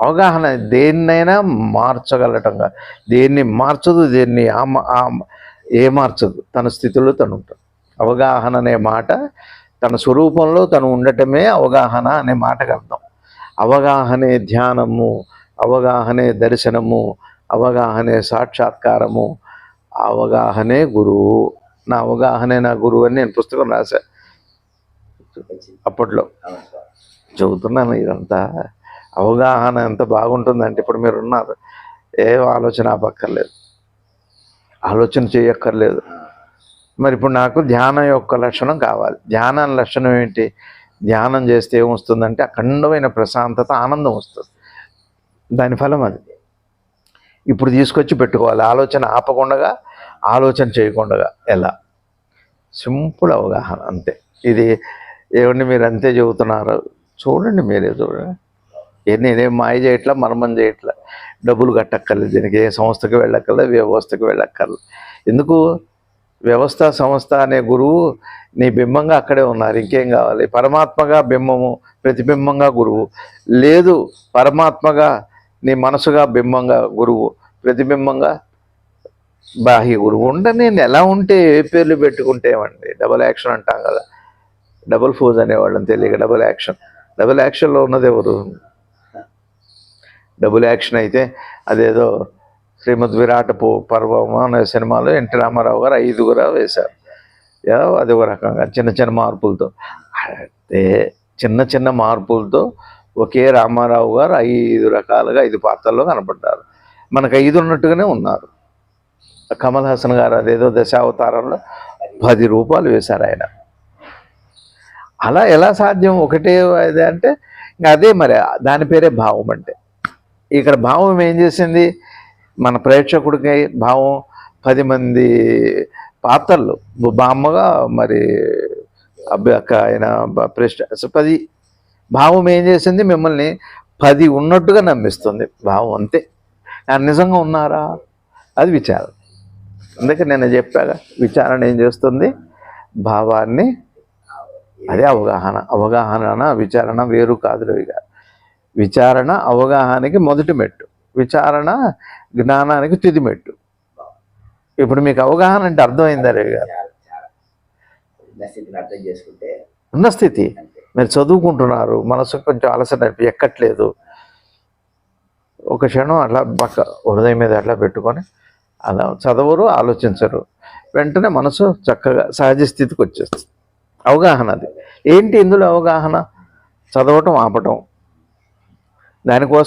అవగాహన దేన్నైనా మార్చగలటంగా దేన్ని మార్చదు దేన్ని ఏ మార్చదు. తన స్థితిలో తను ఉంటాడు. అవగాహన అనే మాట తన స్వరూపంలో తను ఉండటమే అవగాహన అనే మాటకు అర్థం. అవగాహనే ధ్యానము అవగాహనే దర్శనము అవగాహనే సాక్షాత్కారము అవగాహనే గురువు. నా అవగాహనే నా గురువు అని నేను పుస్తకం రాశా. అప్పట్లో. చదువుతున్నాను ఇదంతా. అవగాహన ఎంత బాగుంటుందంటే ఇప్పుడు మీరు ఉన్నారు ఏ ఆలోచన ఆపక్కర్లేదు ఆలోచన చేయక్కర్లేదు. మరి ఇప్పుడు నాకు ధ్యానం యొక్క లక్షణం కావాలి. ధ్యానం లక్షణం ఏంటి? ధ్యానం చేస్తే ఏమొస్తుందంటే అఖండమైన ప్రశాంతత ఆనందం వస్తుంది. దాని ఫలం అది. ఇప్పుడు తీసుకొచ్చి పెట్టుకోవాలి. ఆలోచన ఆపకుండా ఆలోచన చేయకుండా ఎలా? సింపుల్ అవగాహన అంతే. ఇది ఏమండి మీరు అంతే చెబుతున్నారు? చూడండి మీరే చూడండి. నేనేం మాయ చేయట్లా మర్మం చేయట్లా. డబ్బులు కట్టక్కర్లేదు దీనికి ఏ సంస్థకి వెళ్ళక్కర్లేదు వ్యవస్థకి వెళ్ళక్కర్లేదు. ఎందుకు? వ్యవస్థ సంస్థ అనే గురువు నీ బింబంగా అక్కడే ఉన్నారు. ఇంకేం కావాలి? పరమాత్మగా బింబము ప్రతిబింబంగా గురువు. లేదు పరమాత్మగా నీ మనసుగా బింబంగా గురువు ప్రతిబింబంగా బాహ్య గురువు ఉండ నేను ఎలా ఉంటే ఏ పేర్లు పెట్టుకుంటే ఏమండి డబల్ యాక్షన్ అంటాం కదా. డబుల్ ఫోజ్ అనేవాళ్ళని తెలియక డబుల్ యాక్షన్. డబుల్ యాక్షన్లో ఉన్నది ఎవరు? డబుల్ యాక్షన్ అయితే అదేదో శ్రీమద్ విరాట పో పర్వం అనే సినిమాలో ఎన్టీ రామారావు గారు ఐదుగురు వేశారు. ఏదో అది ఒక రకంగా చిన్న చిన్న మార్పులతో. అయితే చిన్న చిన్న మార్పులతో ఒకే రామారావు గారు ఐదు రకాలుగా ఐదు పాత్రల్లో కనపడ్డారు. మనకు ఐదు ఉన్నట్టుగానే ఉన్నారు. కమల్ హాసన్ గారు అదేదో దశావతారంలో పది రూపాయలు వేశారు ఆయన. అలా ఎలా సాధ్యం? ఒకటే అంటే అదే మరి దాని పేరే భావం అంటే. ఇక్కడ భావం ఏం చేసింది? మన ప్రేక్షకుడికి భావం పది మంది పాత్రలు. బామ్మగా మరి అబ్బాయి అక్క ఆయన బ- పది భావం ఏం చేసింది? మిమ్మల్ని పది ఉన్నట్టుగా నమ్మిస్తుంది. భావం అంతే. నిజంగా ఉన్నారా? అది విచారం అందుకే నేను చెప్పాగా విచారణ ఏం చేస్తుంది? భావాన్ని అదే అవగాహన అవగాహన విచారణ వేరు కాదు ఇక. విచారణ అవగాహనకి మొదటి మెట్టు. విచారణ జ్ఞానానికి తుది మెట్టు. ఇప్పుడు మీకు అవగాహన అంటే అర్థమైందా రవి గారు? ఉన్న అర్థం చేసుకుంటే ఉన్న స్థితి. మీరు చదువుకుంటున్నారు మనసు కొంచెం అలసట ఎక్కట్లేదు. ఒక క్షణం అట్లా పక్క హృదయం మీద అట్లా పెట్టుకొని అలా చదవరు ఆలోచించరు. వెంటనే మనసు చక్కగా సహజ స్థితికి వచ్చేస్తుంది. అవగాహన అది. ఏంటి ఇందులో అవగాహన? చదవటం ఆపటం. దానికోసం